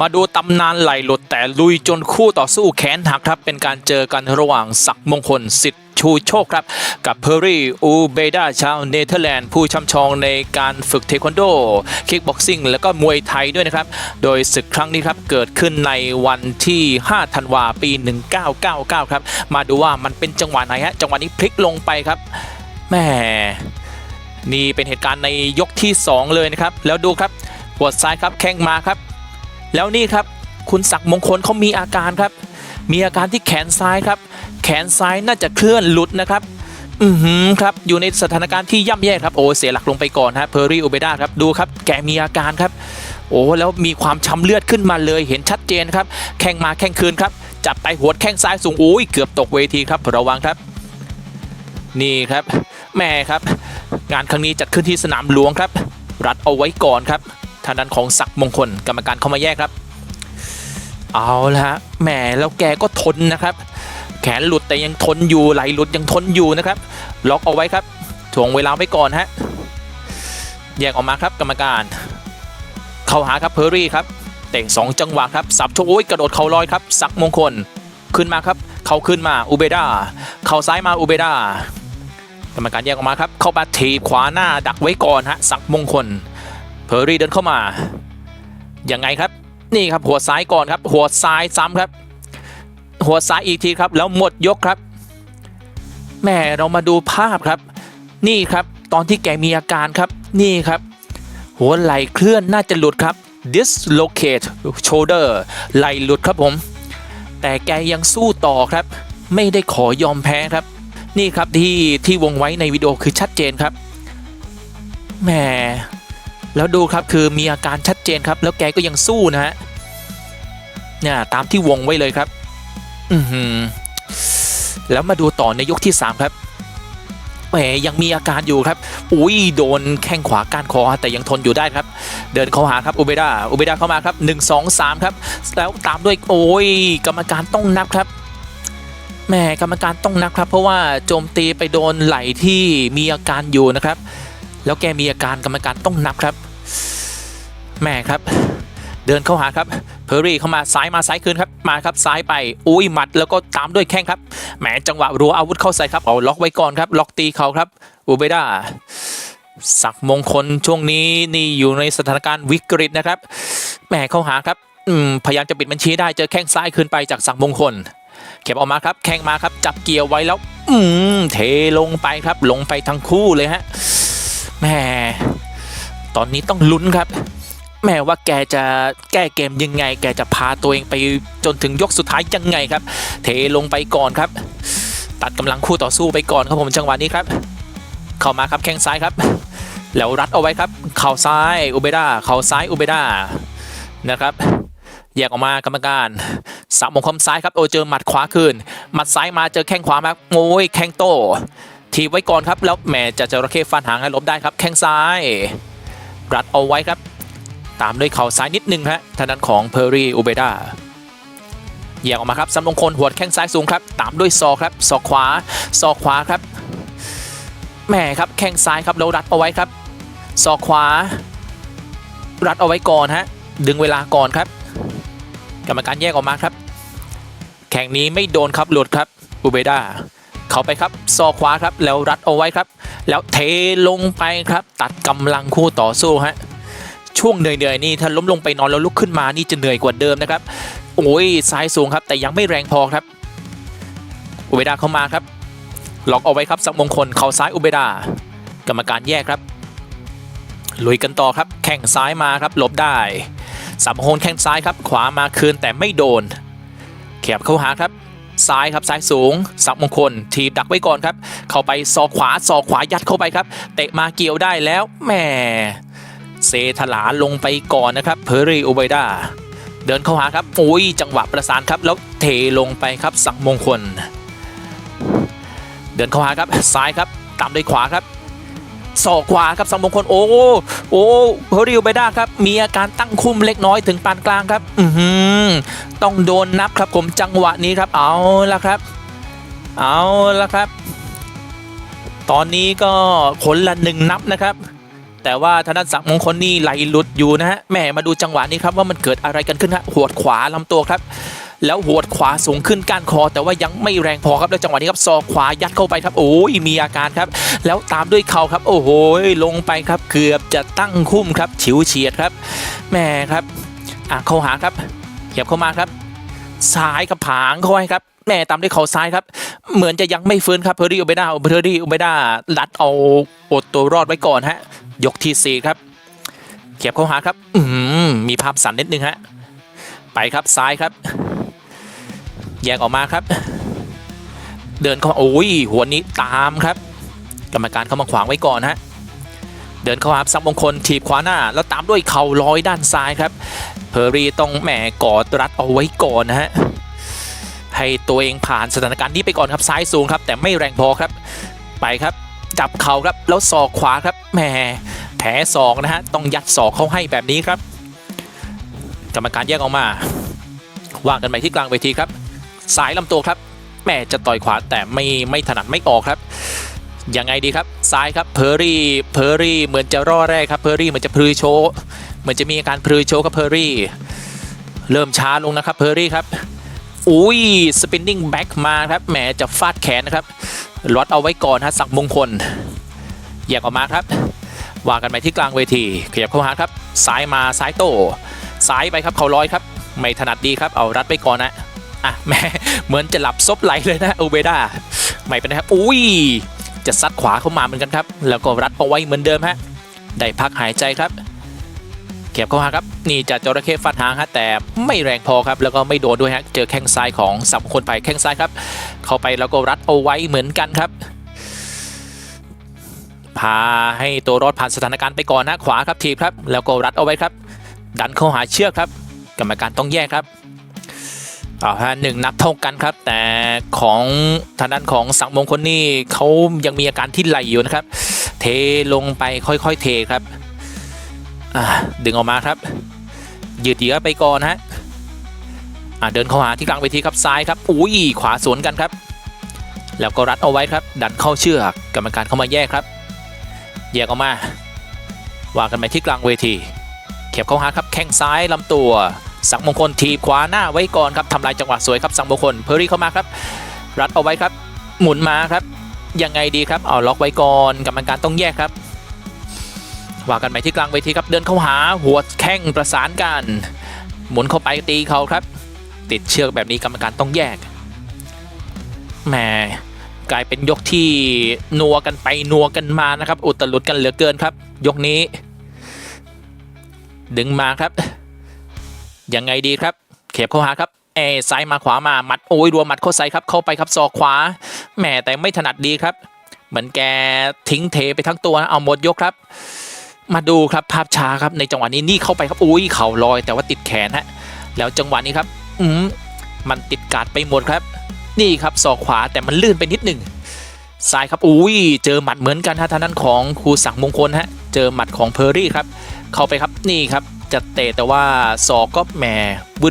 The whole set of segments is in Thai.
มาดูตำนานไหลหลุดแต่ลุยจนคู่ต่อสู้แขนหักครับ เป็นการเจอกันระหว่างศักมงคลสิทธิ์ชูโชคครับ กับเพอร์รี่อูเบดาชาวเนเธอร์แลนด์ผู้ช่ำชองในการฝึกเทควันโด คิกบ็อกซิ่ง และก็มวยไทยด้วยนะครับ โดยศึกครั้งนี้ครับเกิดขึ้นในวันที่ 5 ธันวาปี 1999 ครับ มาดูว่ามันเป็นจังหวะไหนฮะ จังหวะนี้พลิกลงไปครับแม่นี่เป็นเหตุการณ์ในยกที่ 2 เลยนะครับ แล้วดูครับหัวซ้ายครับแข้งมาครับ แล้วนี่ครับคุณศักดิ์มงคลเขามีอาการครับ มีอาการที่แขนซ้ายครับ แขนซ้ายน่าจะเคลื่อนหลุดนะครับ อือหือครับ อยู่ในสถานการณ์ที่ย่ำแย่ครับ โอ้เสียหลักลงไปก่อนฮะเพอร์รี่อุเบดาครับ ดูครับ แกมีอาการครับ โอ้แล้วมีความช้ำเลือดขึ้นมาเลย เห็นชัดเจนครับ แข้งมาแข้งคืนครับ จับไปหัวดแข้งซ้ายสูงโอ้ย เกือบตกเวทีครับ ระวังครับ นี่ครับ แม่ครับ งานครั้งนี้จัดขึ้นที่สนามหลวงครับ รัดเอาไว้ก่อนครับ ทางด้านของศักมงคลกรรมการเข้ามาแยกครับ เอาละฮะแหมแล้วแกก็ทนนะครับ แขนหลุดแต่ยังทนอยู่ไหลหลุดยังทนอยู่นะครับ ล็อกเอาไว้ครับถ่วงเวลาไว้ก่อนฮะแยกออกมาครับกรรมการ เข้าหาครับเพอร์รี่ครับเตะสองจังหวะครับสับโชว์โอ้ยกระโดดเข่าลอยครับสักมงคลขึ้นมาครับ เข้าขึ้นมาอุเบดาเข่าซ้ายมาอุเบดากรรมการแยกออกมาครับ เข้ามาถีบขวาหน้าดักไว้ก่อนฮะสักมงคล เพอร์รี่เดินเข้ามายังไงครับ นี่ครับหัวซ้ายก่อนครับ หัวซ้ายซ้ำครับ หัวซ้ายอีกทีครับ แล้วหมดยกครับแม่เรามาดูภาพครับ นี่ครับตอนที่แกมีอาการครับ นี่ครับ หัวไหล่เคลื่อนน่าจะหลุดครับ dislocate shoulder ไหล่หลุดครับผม แต่แกยังสู้ต่อครับ ไม่ได้ขอยอมแพ้ครับ นี่ครับที่ที่วงไว้ในวิดีโอคือชัดเจนครับแหม แล้วดูครับคือมีอาการชัดเจนครับ แล้วแกก็ยังสู้นะฮะเนี่ยตามที่วงไว้เลยครับ อือหือแล้วมาดูต่อในยกที่ 3 ครับแหมยังมีอาการอยู่ครับ อุ้ยโดนแข้งขวาก้านคอแต่ยังทนอยู่ได้ครับ เดินเข้าหาครับอุเบดาอุเบดาเข้ามาครับ 1 2 3 ครับ แล้วตามด้วยโอ้ยกรรมการต้องนับครับแหมกรรมการต้องนับครับ เพราะว่าโจมตีไปโดนไหลที่มีอาการอยู่นะครับ แล้วแกมีอาการกรรมการต้องนับครับ แม่ครับ เดินเข้าหาครับเพอร์รี่เข้ามาซ้ายมาซ้ายคืนครับมาครับซ้ายไปอุ้ยหมัดแล้วก็ตามด้วยแข้งครับแหมจังหวะรัวอาวุธเข้าใส่ครับเอาล็อกไว้ก่อนครับ ล็อกตีเขาครับอูเบดาศักมงคลช่วงนี้นี่อยู่ในสถานการณ์วิกฤตนะครับแหมเข้าหาครับพยายามจะปิดบัญชีได้เจอแข้งซ้ายคืนไปจากศักมงคลเก็บออกมาครับแข้งมาครับจับเกี่ยวไว้แล้ว อืมเทลงไปครับลงไปทั้งคู่เลยฮะแหม ตอนนี้ต้องลุ้นครับแม้ว่าแกจะแก้เกมยังไง แกจะพาตัวเองไปจนถึงยกสุดท้ายยังไงครับ เทลงไปก่อนครับ ตัดกำลังคู่ต่อสู้ไปก่อนครับผมจังหวะนี้ครับ เข้ามาครับแข้งซ้ายครับ แล้วรัดเอาไว้ครับ เข่าซ้ายอุเบดาเข่าซ้ายอุเบดานะครับแยกออกมากรรมการสับมงคลซ้ายครับโอเจอหมัดขวาคืนหมัดซ้ายมาเจอแข้งขวามาโอ้ยแข้งโตทีไว้ก่อนครับแล้วแหมจะจระเข้ฟันหางให้ลบได้ครับ แข้งซ้าย รัดเอาไว้ครับ ตามด้วยเข่าซ้ายนิดนึงฮะทางด้านของเพอร์รี่อูเบดาแยกออกมาครับสำมงคลหัวดแข้งซ้ายสูงครับ ตามด้วยศอครับศอขวาศอขวาครับแหม่ครับแข้งซ้ายครับแล้วรัดเอาไว้ครับศอขวา รัดเอาไว้ก่อนฮะดึงเวลาก่อนครับ กรรมการแยกออกมาครับ แข่งนี้ไม่โดนครับหลุดครับอูเบดาเข้าไปครับศอขวาครับแล้วรัดเอาไว้ครับ แล้วเทลงไปครับ ตัดกำลังคู่ต่อสู้ฮะช่วงเหนื่อยๆนี่ถ้าล้มลงไปนอนแล้วลุกขึ้นมานี่จะเหนื่อยกว่าเดิมนะครับ โอ้ยซ้ายสูงครับ แต่ยังไม่แรงพอครับ อุเบดาเข้ามาครับล็อกเอาไว้ครับสักมงคล เข่าซ้ายอุเบดา กรรมการแยกครับ ลุยกันต่อครับ แข้งซ้ายมาครับหลบได้สับโหนแข้งซ้ายครับ ขวามาคืนแต่ไม่โดนเขียบเข้าหาครับ ซ้ายครับซ้ายสูงสับมงคล ทีบดักไว้ก่อนครับ เข้าไปซอกขวาซอกขวายัดเข้าไปครับ เตะมาเกี่ยวได้แล้วแหมเซถลาลงไปก่อนนะครับเพอร์รี่โอเบดาเดินเข้าหาครับโอ้ยจังหวะประสานครับ แล้วเทลงไปครับสังมงคล เดินเข้าหาครับซ้ายครับตามด้วยขวาครับ ศอกขวาครับสังมงคลโอ้โอ้เพอร์รี่โอเบดาครับมีอาการตั้งคุมเล็กน้อยถึงปานกลางครับ อือหือต้องโดนนับครับผมจังหวะนี้ครับ เอาละครับ เอาละครับ ตอนนี้ก็คนละหนึ่งนับนะครับ แต่ว่าทางด้านสักดิ์มงคลนี่ไหลหลุดอยู่นะฮะแหมมาดูจังหวะนี้ครับว่ามันเกิดอะไรกันขึ้นฮะหัวดขวาลำตัวครับ แล้วหวดขวาสูงขึ้นก้านคอ แต่ว่ายังไม่แรงพอครับแล้วจังหวะนี้ครับศอกขวายัดเข้าไปครับ โอ้ยมีอาการครับ แล้วตามด้วยเข่าครับ โอ้โหลงไปครับ เกือบจะตั้งคุ้มครับฉิวเฉียดครับแม่ครับอะเข้าหาครับเขียบเข้ามาครับซ้ายครับผางเข้าให้ครับแม่ตามด้วยเข่าซ้ายครับ เหมือนจะยังไม่ฟื้นครับเพอร์รี่อุเบด้าเพอร์รี่อุเบด้าลัดเอาอดตัวรอดไว้ก่อนฮะ ยกที่สี่ครับเขียบเข้าหาครับ อืมมีภาพสั่นนิดนึงฮะ ไปครับซ้ายครับ แยกออกมาครับ เดินเข้ามาโอ้ยหัวนี้ตามครับ กรรมการเข้ามาขวางไว้ก่อนฮะเดินเข้าหาซักมงคลถีบขวาหน้า แล้วตามด้วยเข่าลอยด้านซ้ายครับ เพอร์รีต้องแหมกอดรัดเอาไว้ก่อนนะฮะให้ตัวเองผ่านสถานการณ์นี้ไปก่อนครับซ้ายสูงครับ แต่ไม่แรงพอครับ ไปครับ จับเข่าครับแล้วศอกขวาครับแหมแผลศอกนะฮะต้องยัดศอกเข้าให้แบบนี้ครับ กรรมการแยกออกมาว่างกันไปที่กลางเวทีครับ สายลำตัวครับแม่จะต่อยขวาแต่ไม่ไม่ถนัดไม่ออกครับยังไงดีครับซ้ายครับเพอร์รี่เพอร์รี่เหมือนจะร่อแรกครับเพอร์รี่เหมือนจะพลือโชว์เหมือนจะมีอาการพลือโชว์กับเพอร์รี่เริ่มช้าลงนะครับเพอร์รี่ครับอุ้ยสปินนิ่งแบ็กมาครับแหมจะฟาดแขนนะครับล็อตเอาไว้ก่อนฮะสักมงคลแยกออกมาครับวางกันไปที่กลางเวทีขยับเข้าหาครับซ้ายมาซ้ายโตซ้ายไปครับเขาร้อยครับ ไม่ถนัดดีครับเอารัดไปก่อนนะอะแหม่ เหมือนจะหลับซบไหลเลยนะอูเบดาไม่เป็นไรครับอุ้ยจะซัดขวาเข้ามาเหมือนกันครับ แล้วก็รัดเอาไว้เหมือนเดิมฮะได้พักหายใจครับเก็บเข้าหาครับนี่จะจระเข้ฟันหางฮะแต่ไม่แรงพอครับ แล้วก็ไม่โดนด้วยฮะเจอแข้งซ้ายของสับคนไปแข้งซ้ายครับ เข้าไปแล้วก็รัดเอาไว้เหมือนกันครับพาให้ตัวรอดผ่านสถานการณ์ไปก่อนนะขวาครับทีบครับ แล้วก็รัดเอาไว้ครับ ดันเข้าหาเชือกครับ กรรมการต้องแยกครับ เอาฮะหนึ่งนับเท่ากันครับ แต่ของทางด้านของสังมงคลนี่เขายังมีอาการที่ไหลอยู่นะครับ เทลงไปค่อยๆเทครับดึงออกมาครับยืดเหยื้อไปก่อนฮะเดินเข้าหาที่กลางเวทีครับซ้ายครับอุ้ยขวาสวนกันครับ แล้วก็รัดเอาไว้ครับ ดันเข้าเชือกกรรมการเข้ามาแยกครับ แยกออกมาวางกันไปที่กลางเวทีเข็บเข้าหาครับแข้งซ้ายลำตัว สังมงคลทีบขวาหน้าไว้ก่อนครับทำลายจังหวะสวยครับสังมงคลเพอรี่เข้ามาครับ รัดเอาไว้ครับ หมุนมาครับ ยังไงดีครับเอาล็อกไว้ก่อนกรรมการต้องแยกครับว่ากันไปที่กลางเวทีครับเดินเข้าหาหัวแข้งประสานกัน หมุนเข้าไปตีเขาครับ ติดเชือกแบบนี้กรรมการต้องแยกแหมกลายเป็นยกที่นัวกันไปนัวกันมานะครับ อุตลุดกันเหลือเกินครับ ยกนี้ ดึงมาครับ ยังไงดีครับ เข็บเข้าหาครับเอซ้ายมาขวามามัดโอ้ยรัวหมัดเข้าใส่ครับเข้าไปครับศอกขวาแหมแต่ไม่ถนัดดีครับ เหมือนแกทิ้งเทไปทั้งตัวนะเอาหมดยกครับ มาดูครับภาพช้าครับในจังหวะนี้นี่เข้าไปครับอุ้ยเข่าลอย แต่ว่าติดแขนฮะแล้วจังหวะนี้ครับ อืมมันติดกาดไปหมดครับ นี่ครับศอกขวาแต่มันลื่นไปนิดหนึ่งซ้ายครับอุ้ยเจอหมัดเหมือนกันฮะทางด้านของครูสังมงคลฮะเจอหมัดของเพอร์รี่ครับ เข้าไปครับนี่ครับ จะเตะแต่ว่าศอกก็แหม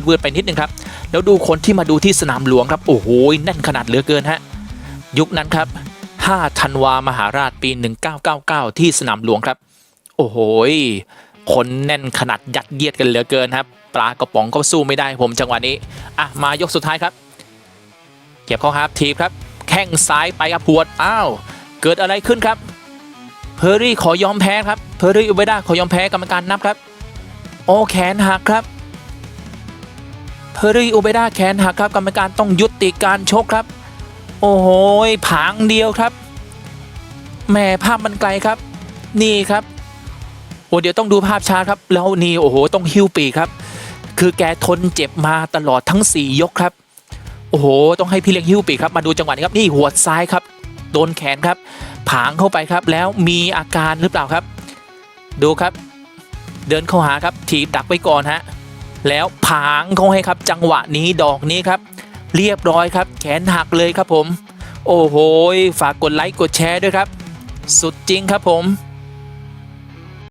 วืดๆไปนิดนึงครับ แล้วดูคนที่มาดูที่สนามหลวงครับ โอ้โหแน่นขนาดเหลือเกินฮะยุคนั้นครับ5ธันวามหาราชปี 1999 ที่สนามหลวงครับ โอ้โหคนแน่นขนาดยัดเยียดกันเหลือเกินครับ ปลากระป๋องก็สู้ไม่ได้ผมจังหวะนี้อะมายกสุดท้ายครับ เก็บเข้าครับทีบครับ แข้งซ้ายไปครับพวดอ้าวเกิดอะไรขึ้นครับเพอร์รี่ขอยอมแพ้ครับเพอร์รี่อุเบด้าขอยอมแพ้กรรมการนับครับ โอ้แขนหักครับเพอร์รี่อุเบด้าแขนหักครับกรรมการต้องยุติการชกครับ โอ้โหผางเดียวครับแหม่ภาพมันไกลครับ นี่ครับโอ้เดี๋ยวต้องดูภาพช้าครับ แล้วนี่โอ้โหต้องหิ้วปีครับ คือแกทนเจ็บมาตลอดทั้ง 4 ยกครับ โอ้โห ต้องให้พี่เลี้ยงหิ้วปีครับมาดูจังหวะนี้ครับนี่หัวซ้ายครับโดนแขนครับ ผางเข้าไปครับ แล้วมีอาการหรือเปล่าครับ ดูครับ เดินเข้าหาครับถีบดักไว้ก่อนฮะแล้วผางเขาให้ครับจังหวะนี้ดอกนี้ครับ เรียบร้อยครับ แขนหักเลยครับผม โอ้โหฝากกดไลค์กดแชร์ด้วยครับ สุดจริงครับผม